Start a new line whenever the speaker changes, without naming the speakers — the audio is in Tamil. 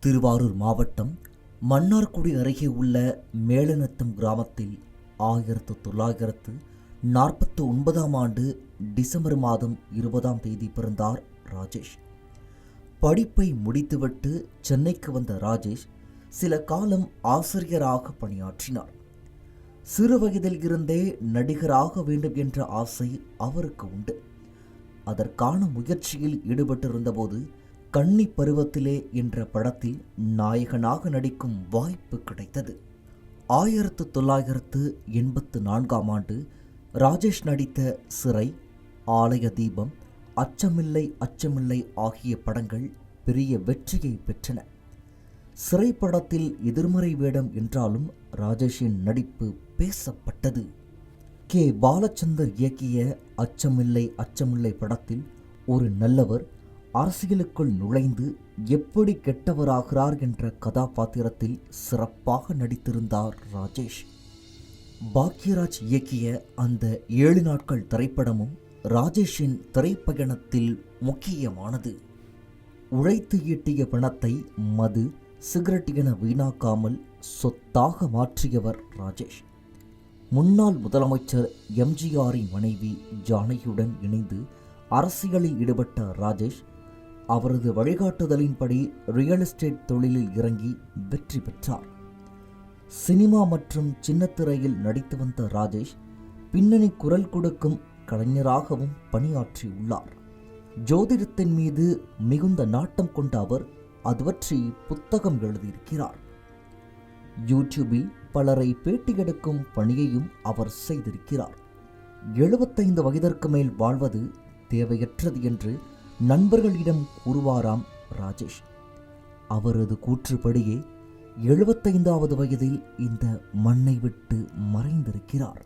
திருவாரூர் மாவட்டம் மன்னார்குடி அருகே உள்ள மேலநத்தம் கிராமத்தில் ஆயிரத்து தொள்ளாயிரத்து நாற்பத்தி ஒன்பதாம் ஆண்டு டிசம்பர் மாதம் இருபதாம் தேதி பிறந்தார் ராஜேஷ். படிப்பை முடித்துவிட்டு சென்னைக்கு வந்த ராஜேஷ் சில காலம் ஆசிரியராக பணியாற்றினார். சிறு வயதில் இருந்தே நடிகராக வேண்டும் என்ற ஆசை அவருக்கு உண்டு. அதற்கான முயற்சியில் ஈடுபட்டிருந்தபோது கன்னி பருவத்திலே என்ற படத்தில் நாயகனாக நடிக்கும் வாய்ப்பு கிடைத்தது. ஆயிரத்து தொள்ளாயிரத்து எண்பத்து நான்காம் ஆண்டு ராஜேஷ் நடித்த சிறை ஆலய தீபம் அச்சமில்லை அச்சமில்லை ஆகிய படங்கள் பெரிய வெற்றியை பெற்றன. சிறை படத்தில் எதிர்மறை வேடம் என்றாலும் ராஜேஷின் நடிப்பு பேசப்பட்டது. கே. பாலச்சந்தர் இயக்கிய அச்சமில்லை அச்சமில்லை படத்தில் ஒரு நல்லவர் அரசியலுக்குள் நுழைந்து எப்படி கெட்டவராகிறார் என்ற கதாபாத்திரத்தில் சிறப்பாக நடித்திருந்தார் ராஜேஷ். பாக்யராஜ் இயக்கிய அந்த ஏழு நாட்கள் திரைப்படமும் ராஜேஷின் திரைப்பயணத்தில் முக்கியமானது. உழைத்து ஈட்டிய பணத்தை மது சிகரெட் என வீணாக்காமல் சொத்தாக மாற்றியவர் ராஜேஷ். முன்னாள் முதலமைச்சர் எம்ஜிஆரின் மனைவி ஜானகியுடன் இணைந்து அரசியலில் ஈடுபட்ட ராஜேஷ் அவரது வழிகாட்டுதலின்படி ரியல் எஸ்டேட் தொழிலில் இறங்கி வெற்றி பெற்றார். சினிமா மற்றும் சின்னத்திரையில் நடித்து வந்த ராஜேஷ் பின்னணி குரல் கொடுக்கும் கலைஞராகவும் பணியாற்றியுள்ளார். ஜோதிடத்தின் மீது மிகுந்த நாட்டம் கொண்ட அவர் அது பற்றி புத்தகம் எழுதியிருக்கிறார். யூடியூபில் பலரை பேட்டி எடுக்கும் பணியையும் அவர் செய்திருக்கிறார். எழுபத்தைந்து வயதிற்கு மேல் வாழ்வது தேவையற்றது என்று நண்பர்களிடம் கூறுவாராம் ராஜேஷ். அவரது கூற்றுப்படியே எழுபத்தைந்தாவது வயதில் இந்த மண்ணை விட்டு மறைந்திருக்கிறார்.